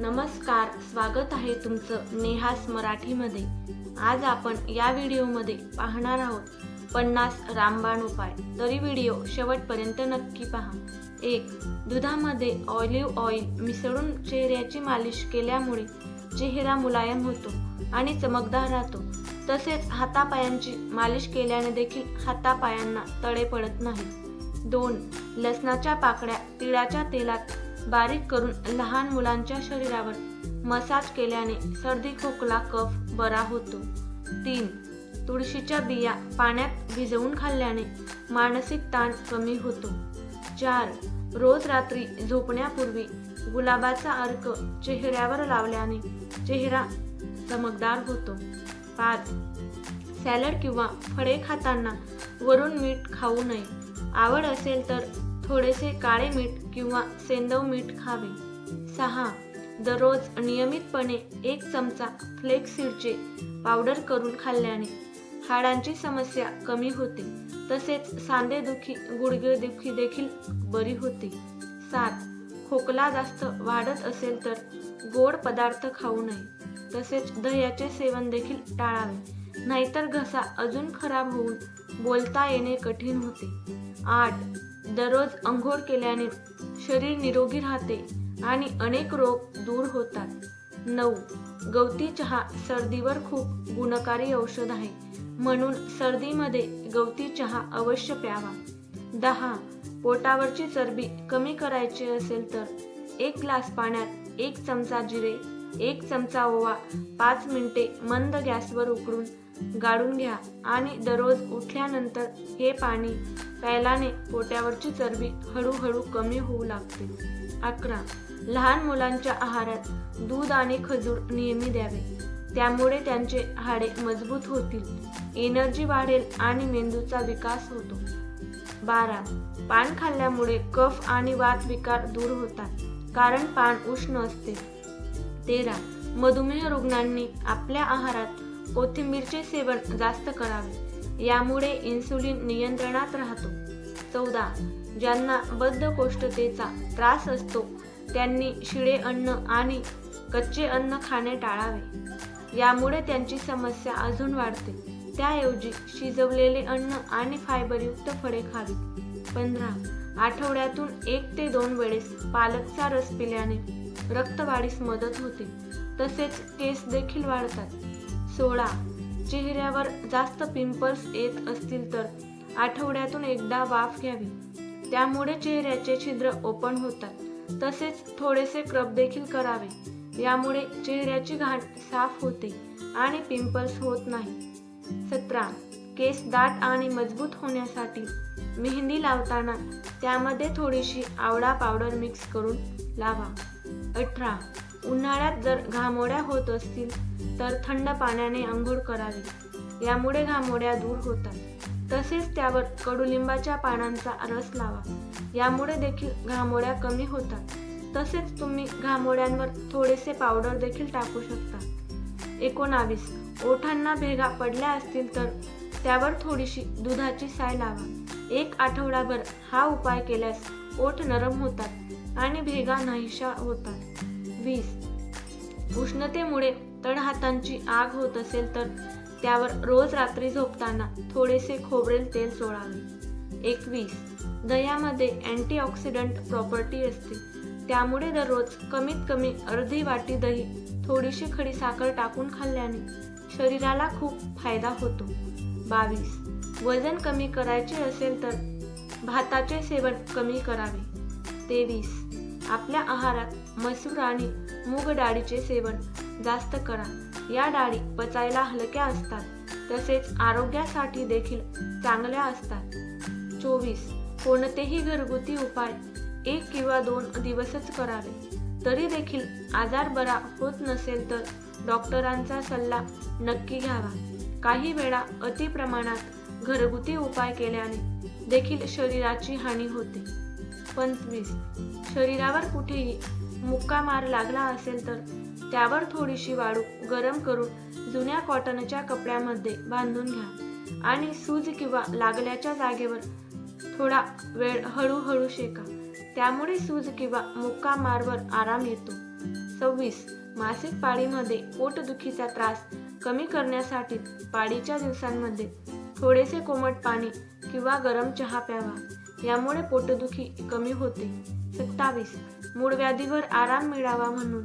नमस्कार स्वागत आहे तुमचं नेहास मराठीमध्ये. आज आपण या व्हिडिओमध्ये पाहणार आहोत पन्नास रामबाण उपाय. तरी व्हिडिओ शेवटपर्यंत नक्की पहा. एक दुधामध्ये ऑलिव्ह ऑइल मिसळून चेहऱ्याची मालिश केल्यामुळे चेहरा मुलायम होतो आणि चमकदार राहतो. तसेच हातापायांची मालिश केल्याने देखील हातापायांना तडे पडत नाही. दोन लसणाच्या पाकळ्या तिळाच्या तेलात बारीक करून लहान मुलांच्या शरीरावर मसाज केल्याने सर्दी खोकला कफ बरा होतो. तीन तुळशीच्या बिया पाण्यात भिजवून खाल्ल्याने मानसिक ताण कमी होतो. चार रोज रात्री झोपण्यापूर्वी गुलाबाचा अर्क चेहऱ्यावर लावल्याने चेहरा चमकदार होतो. पाच सॅलड किंवा फळे खाताना वरून मीठ खाऊ नये. आवड असेल तर थोडेसे काळे मीठ किंवा सेंदव मीठ खावे. सहा दररोज नियमितपणे एक चमचा फ्लेक्सीडचे पावडर करून खाल्ल्याने हाडांची समस्या कमी होते. तसेच सांधेदुखी गुडघेदुखी देखील बरी होते. सात खोकला जास्त वाढत असेल तर गोड पदार्थ खाऊ नये. तसेच दह्याचे सेवन देखील टाळावे. नाहीतर घसा अजून खराब होऊन बोलता येणे कठीण होते. आठ दररोज अंघोळ केल्याने शरीर निरोगी राहते आणि अनेक रोग दूर होतात. नऊ गवती चहा सर्दीवर खूप गुणकारी औषध आहे. म्हणून सर्दीमध्ये गवती चहा अवश्य प्यावा. दहा पोटावरची चरबी कमी करायची असेल तर एक ग्लास पाण्यात एक चमचा जिरे एक चमचा ओवा पाच मिनिटे मंद गॅसवर उकळून गाळून घ्या आणि दररोज उठल्यानंतर हे पाणी प्यायलाने पोट्यावरची चरबी हळूहळू कमी होऊ लागते. अकरा. लहान मुलांच्या आहारात दूध आणि खजूर नेहमी द्यावे. त्यामुळे त्यांचे हाडे मजबूत होतील. एनर्जी वाढेल आणि मेंदूचा विकास होतो. बारा. पान खाल्ल्यामुळे कफ आणि वात विकार दूर होतात कारण पान उष्ण असते. तेरा. मधुमेह रुग्णांनी आपल्या आहारात कोथिंबीरचे सेवन जास्त करावे. यामुळे इन्सुलिन नियंत्रणात राहतो. चौदा. ज्यांना बद्धकोष्ठतेचा त्रास असतो त्यांनी शिळे अन्न आणि कच्चे अन्न खाणे टाळावे. यामुळे त्यांची समस्या अजून वाढते. त्याऐवजी शिजवलेले अन्न आणि फायबरयुक्त फळे खावी. पंधरा. आठवड्यातून एक ते दोन वेळेस पालकचा रस पिल्याने रक्तवाढीस मदत होते. तसेच केस देखील वाढतात. सोळा. चेहऱ्यावर जास्त पिंपल्स येत असतील तर आठवड्यातून एकदा वाफ घ्यावी. त्यामुळे चेहऱ्याचे छिद्र ओपन होतात. तसेच थोडेसे क्रब देखील करावे. यामुळे चेहऱ्याची घाण साफ होते आणि पिंपल्स होत नाही. सतरा केस दाट आणि मजबूत होण्यासाठी मेहंदी लावताना त्यामध्ये थोडीशी आवळा पावडर मिक्स करून लावा. अठरा उन्हाळ्यात जर घामोड्या होत असतील तर थंड पाण्याने आंघोळ करावी. यामुळे घामोड्या दूर होतात. तसेच त्यावर कडुलिंबाच्या पानांचा रस लावा. यामुळे देखील घामोड्या कमी होतात. तसेच तुम्ही घामोड्यांवर थोडेसे पावडर देखील टाकू शकता. एकोणावीस. ओठांना भेगा पडल्या असतील तर त्यावर थोडीशी दुधाची साय लावा. एक आठवडाभर हा उपाय केल्यास ओठ नरम होतात आणि भेगा नाहीशा होतात. वीस. उष्णतेमुळे तळहातांची आग होत असेल तर त्यावर रोज रात्री झोपताना थोडेसे खोबरेल तेल चोळावे एकवीस. दह्यामध्ये अँटीऑक्सिडंट प्रॉपर्टी असते. त्यामुळे दररोज कमीत कमी अर्धी वाटी दही थोडीशी खडी साखर टाकून खाल्ल्याने शरीराला खूप फायदा होतो. बावीस. वजन कमी करायचे असेल तर भाताचे सेवन कमी करावे. तेवीस. आपल्या आहारात मसूर आणि मूग डाळीचे सेवन जास्त करा. या डाळी पचायला हलक्या असतात तसेच आरोग्यासाठी देखील चांगल्या असतात. चोवीस. कोणतेही घरगुती उपाय एक किंवा दोन दिवसच करावे. तरी देखील आजार बरा होत नसेल तर डॉक्टरांचा सल्ला नक्की घ्यावा. काही वेळा अति प्रमाणात घरगुती उपाय केल्याने देखील शरीराची हानी होते. पंचवीस शरीरावर कुठेही मुक्का मार लागला असेल तर त्यावर थोडीशी वाळू गरम करून जुन्या कॉटनच्या कपड्यामध्ये बांधून घ्या. आणि सूज किंवा लागल्याच्या जागेवर थोडा वेळ हळूहळू शेका. त्यामुळे सूज किंवा मुक्का मारवर आराम येतो. सव्वीस. मासिक पाळीमध्ये पोटदुखीचा त्रास कमी करण्यासाठी पाळीच्या दिवसांमध्ये थोडेसे कोमट पाणी किंवा गरम चहा प्यावा. यामुळे पोटदुखी कमी होते. सत्तावीस. मूळव्याधीवर आराम मिळावा म्हणून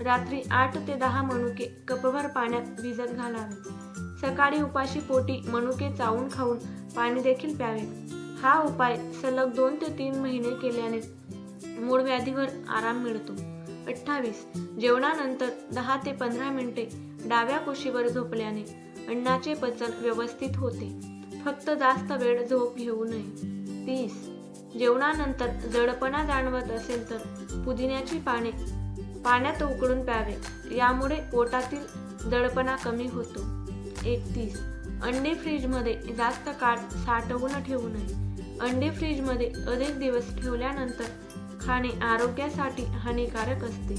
रात्री आठ ते दहा मनुके कपभर पाण्यात भिजत घालावे. सकाळी उपाशी पोटी मनुके चावून खाऊन पाणी देखील प्यावे. हा उपाय सलग दोन ते तीन महिने केल्याने मूळव्याधीवर आराम मिळतो. अठ्ठावीस. जेवणानंतर दहा ते पंधरा मिनिटे डाव्या कुशीवर झोपल्याने अन्नाचे पचन व्यवस्थित होते. फक्त जास्त वेळ झोप घेऊ नये. तीस. जेवणानंतर जडपणा जाणवत असेल तर पुदिन्याची पाने पाण्यात उकळून प्यावे. यामुळे पोटातील जडपणा कमी होतो. एकतीस. अंडे फ्रीजमध्ये जास्त काळ साठवून ठेवू नये. अंडे फ्रीजमध्ये अधिक दिवस ठेवल्यानंतर खाणे आरोग्यासाठी हानिकारक असते.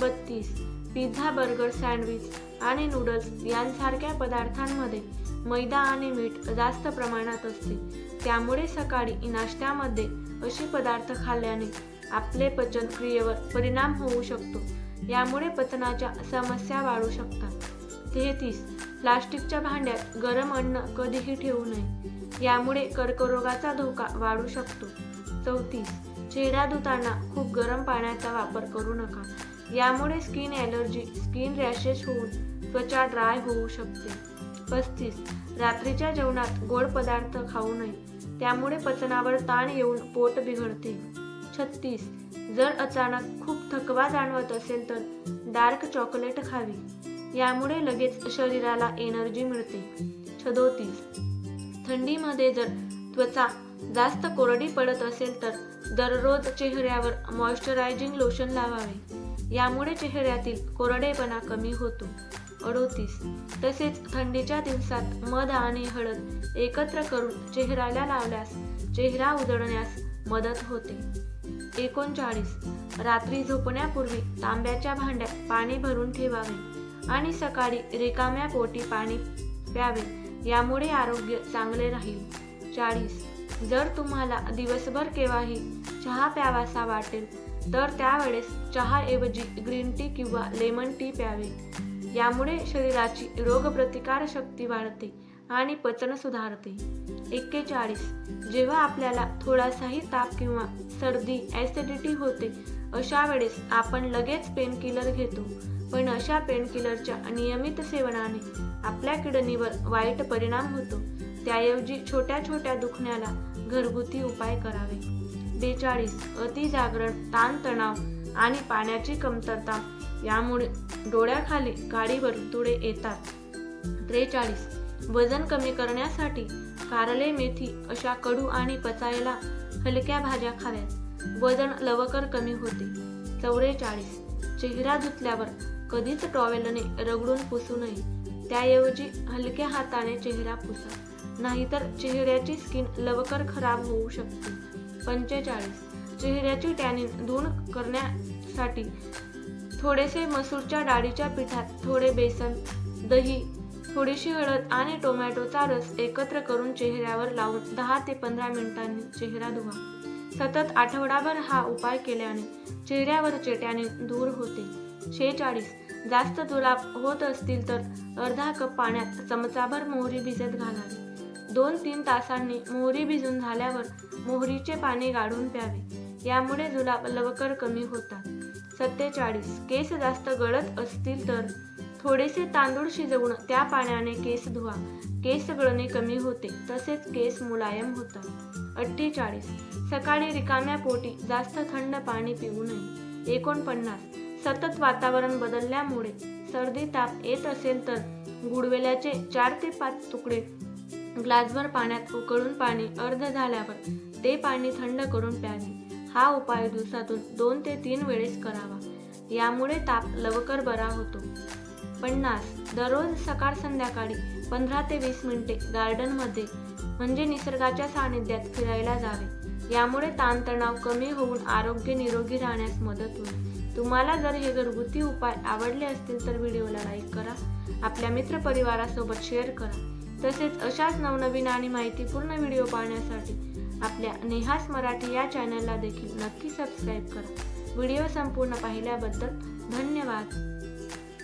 बत्तीस. पिझ्झा बर्गर सँडविच आणि नूडल्स यांसारख्या पदार्थांमध्ये मैदा आणि मीठ जास्त प्रमाणात असते. त्यामुळे सकाळी नाश्त्यामध्ये असे पदार्थ खाल्ल्याने आपले पचन क्रियेवर परिणाम होऊ शकतो. यामुळे पचनाच्या समस्या वाढू शकतात. तेहतीस. प्लास्टिकच्या भांड्यात गरम अन्न कधीही ठेवू नये. यामुळे कर्करोगाचा धोका वाढू शकतो. चौतीस. चेहरा धुताना खूप गरम पाण्याचा वापर करू नका. यामुळे स्किन ॲलर्जी स्किन रॅशेस होऊन त्वचा ड्राय होऊ शकते. पस्तीस. रात्रीच्या जेवणात गोड पदार्थ खाऊ नये. त्यामुळे पचनावर ताण येऊन पोट बिघडते. छत्तीस. जर अचानक खूप थकवा जाणवत असेल तर डार्क चॉकलेट खावी. यामुळे लगेच शरीराला एनर्जी मिळते. छदोतीस. थंडीमध्ये जर त्वचा जास्त कोरडी पडत असेल तर दररोज चेहऱ्यावर मॉइश्चरायझिंग लोशन लावावे. यामुळे चेहऱ्यातील कोरडेपणा कमी होतो. अडोतीस तसेच थंडीच्या दिवसात मध आणि हळद एकत्र करून चेहऱ्याला लावल्यास चेहरा उजळण्यास मदत होते. एकोणचाळीस. रात्री झोपण्यापूर्वी तांब्याच्या भांड्यात पाणी भरून ठेवावे आणि सकाळी रिकाम्या पोटी पाणी प्यावे यामुळे आरोग्य चांगले राहील. चाळीस. जर तुम्हाला दिवसभर केव्हाही चहा प्यावासा वाटेल तर त्यावेळेस चहाऐवजी ग्रीन टी किंवा लेमन टी प्यावे. यामुळे शरीराची रोगप्रतिकार शक्ती वाढते आणि पचन सुधारते. एक्केचाळीस. जेव्हा आपल्याला थोडासाही ताप किंवा सर्दी ॲसिडिटी होते अशा वेळेस आपण लगेच पेनकिलर घेतो. पण अशा पेनकिलरच्या नियमित सेवनाने आपल्या किडनीवर वाईट परिणाम होतो. त्याऐवजी छोट्या छोट्या दुखण्याला घरगुती उपाय करावे. बेचाळीस. अति जागरण ताणतणाव आणि पाण्याची कमतरता यामुळे डोळ्याखाली काळी वर्तुळे येतात. त्रेचाळीस. वजन कमी करण्यासाठी कारले मेथी अशा कडू आणि पचायला हलक्या भाज्या खाव्यात. वजन लवकर कमी होते. चौवेचाळीस चेहरा धुतल्यावर कधीच टॉवेलने रगडून पुसू नये. त्याऐवजी हलक्या हाताने चेहरा पुसा. नाहीतर चेहऱ्याची स्किन लवकर खराब होऊ शकते. पंचेचाळीस. चेहऱ्याची टॅनिन दूर करण्यासाठी थोडेसे मसूरच्या डाळीच्या पिठात थोडे बेसन दही थोडीशी हळद आणि टोमॅटोचा रस एकत्र करून चेहऱ्यावर लावून दहा ते पंधरा मिनिटांनी चेहरा धुवा. सतत आठवडाभर हा उपाय केल्याने चेहऱ्यावर चेट्याने दूर होते. शेचाळीस. जास्त जुलाब होत असतील तर अर्धा कप पाण्यात चमचाभर मोहरी भिजत घालावी. दोन तीन तासांनी मोहरी भिजून झाल्यावर मोहरीचे पाणी गाळून प्यावे. यामुळे जुलाब लवकर कमी होतात. सत्तेचाळीस. केस जास्त गळत असतील तर? थोडेसे तांदूळ शिजवून त्या पाण्याने केस धुवा. केस गळणे कमी होते तसेच केस मुलायम होतात अठ्ठेचाळीस. सकाळी रिकाम्या पोटी जास्त थंड पाणी पिऊ नये. एकोणपन्नास. सतत वातावरण बदलल्यामुळे सर्दी ताप येत असेल तर गुडवेल्याचे चार ते पाच तुकडे ग्लासभर पाण्यात उकळून पाणी अर्ध झाल्यावर ते पाणी थंड करून प्यावे. हा उपाय दिवसातून दोन ते तीन वेळेस करावा. यामुळे ताप लवकर बरा होतो. पन्नास दररोज सकाळ संध्याकाळी पंधरा ते वीस मिनिटे गार्डनमध्ये म्हणजे निसर्गाच्या सानिध्यात फिरायला जावे. यामुळे ताणतणाव कमी होऊन आरोग्य निरोगी राहण्यास मदत होईल. तुम्हाला जर हे घरगुती उपाय आवडले असतील तर व्हिडिओला लाईक करा. आपल्या मित्रपरिवारासोबत शेअर करा. तसेच अशाच नवनवीन आणि माहितीपूर्ण व्हिडिओ पाहण्यासाठी आपल्या नेहास मराठी या चॅनलला देखील नक्की सबस्क्राईब करा. व्हिडिओ संपूर्ण पाहिल्याबद्दल धन्यवाद.